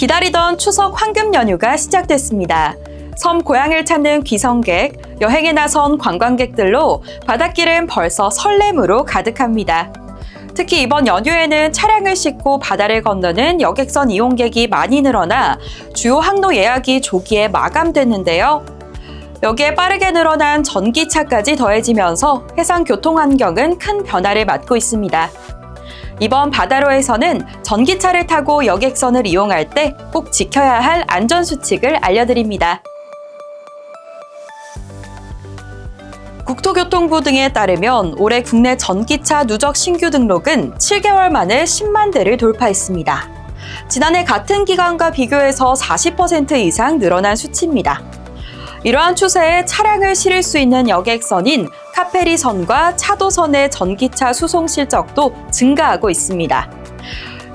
기다리던 추석 황금 연휴가 시작됐습니다. 섬 고향을 찾는 귀성객, 여행에 나선 관광객들로 바닷길은 벌써 설렘으로 가득합니다. 특히 이번 연휴에는 차량을 싣고 바다를 건너는 여객선 이용객이 많이 늘어나 주요 항로 예약이 조기에 마감됐는데요. 여기에 빠르게 늘어난 전기차까지 더해지면서 해상 교통 환경은 큰 변화를 맞고 있습니다. 이번 바다로에서는 전기차를 타고 여객선을 이용할 때 꼭 지켜야 할 안전수칙을 알려드립니다. 국토교통부 등에 따르면 올해 국내 전기차 누적 신규 등록은 7개월 만에 10만 대를 돌파했습니다. 지난해 같은 기간과 비교해서 40% 이상 늘어난 수치입니다. 이러한 추세에 차량을 실을 수 있는 여객선인 카페리선과 차도선의 전기차 수송 실적도 증가하고 있습니다.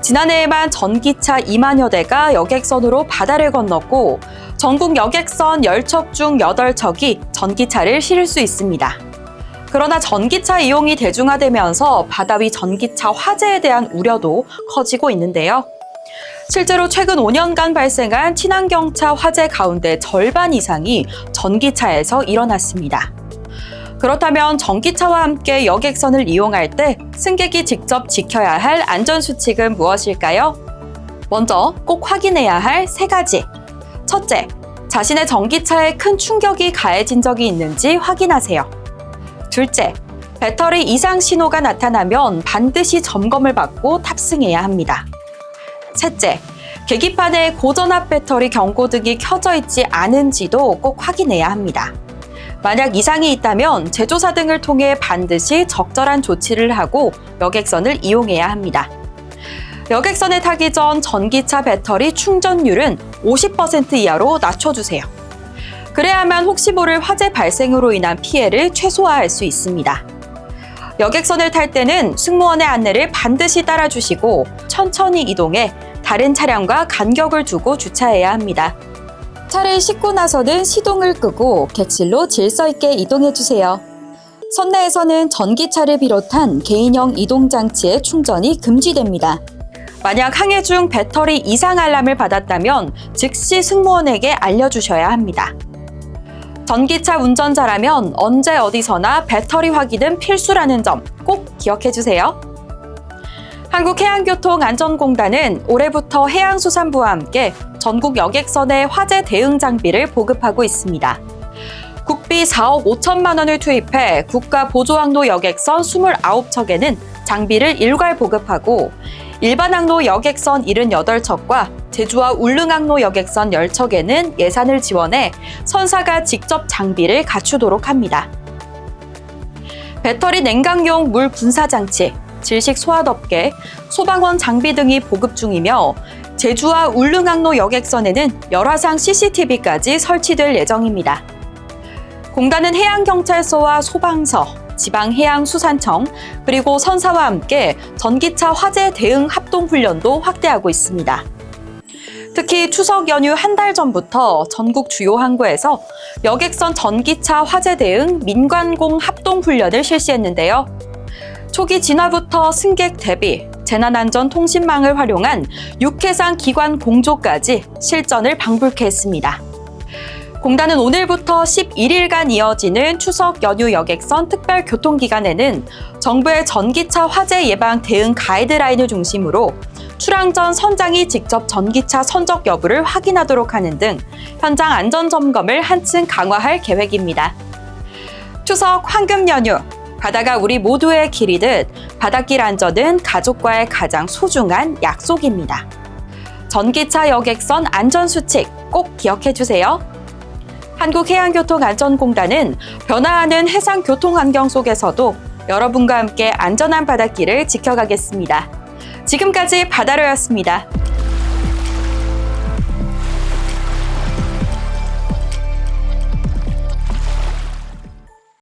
지난해에만 전기차 2만여 대가 여객선으로 바다를 건넜고 전국 여객선 10척 중 8척이 전기차를 실을 수 있습니다. 그러나 전기차 이용이 대중화되면서 바다 위 전기차 화재에 대한 우려도 커지고 있는데요. 실제로 최근 5년간 발생한 친환경차 화재 가운데 절반 이상이 전기차에서 일어났습니다. 그렇다면 전기차와 함께 여객선을 이용할 때 승객이 직접 지켜야 할 안전수칙은 무엇일까요? 먼저 꼭 확인해야 할 세 가지. 첫째, 자신의 전기차에 큰 충격이 가해진 적이 있는지 확인하세요. 둘째, 배터리 이상 신호가 나타나면 반드시 점검을 받고 탑승해야 합니다. 셋째, 계기판에 고전압 배터리 경고등이 켜져 있지 않은지도 꼭 확인해야 합니다. 만약 이상이 있다면 제조사 등을 통해 반드시 적절한 조치를 하고 여객선을 이용해야 합니다. 여객선에 타기 전 전기차 배터리 충전율은 50% 이하로 낮춰주세요. 그래야만 혹시 모를 화재 발생으로 인한 피해를 최소화할 수 있습니다. 여객선을 탈 때는 승무원의 안내를 반드시 따라주시고 천천히 이동해 다른 차량과 간격을 두고 주차해야 합니다. 차를 싣고 나서는 시동을 끄고 객실로 질서 있게 이동해 주세요. 선내에서는 전기차를 비롯한 개인형 이동 장치의 충전이 금지됩니다. 만약 항해 중 배터리 이상 알람을 받았다면 즉시 승무원에게 알려주셔야 합니다. 전기차 운전자라면 언제 어디서나 배터리 확인은 필수라는 점 꼭 기억해 주세요. 한국해양교통안전공단은 올해부터 해양수산부와 함께 전국 여객선에 화재 대응 장비를 보급하고 있습니다. 국비 4억 5천만 원을 투입해 국가 보조항로 여객선 29척에는 장비를 일괄 보급하고 일반 항로 여객선 78척과 제주와 울릉항로 여객선 10척에는 예산을 지원해 선사가 직접 장비를 갖추도록 합니다. 배터리 냉각용 물 분사 장치, 질식 소화덮개, 소방원 장비 등이 보급 중이며 제주와 울릉항로 여객선에는 열화상 CCTV까지 설치될 예정입니다. 공단은 해양경찰서와 소방서, 지방해양수산청, 그리고 선사와 함께 전기차 화재 대응 합동훈련도 확대하고 있습니다. 특히 추석 연휴 한 달 전부터 전국 주요 항구에서 여객선 전기차 화재 대응 민관공 합동훈련을 실시했는데요. 초기 진화부터 승객 대비, 재난안전 통신망을 활용한 육해상 기관 공조까지 실전을 방불케 했습니다. 공단은 오늘부터 11일간 이어지는 추석 연휴 여객선 특별 교통기간에는 정부의 전기차 화재 예방 대응 가이드라인을 중심으로 출항 전 선장이 직접 전기차 선적 여부를 확인하도록 하는 등 현장 안전 점검을 한층 강화할 계획입니다. 추석 황금 연휴 바다가 우리 모두의 길이듯 바닷길 안전은 가족과의 가장 소중한 약속입니다. 전기차 여객선 안전수칙 꼭 기억해 주세요. 한국해양교통안전공단은 변화하는 해상 교통 환경 속에서도 여러분과 함께 안전한 바닷길을 지켜가겠습니다. 지금까지 바다로였습니다.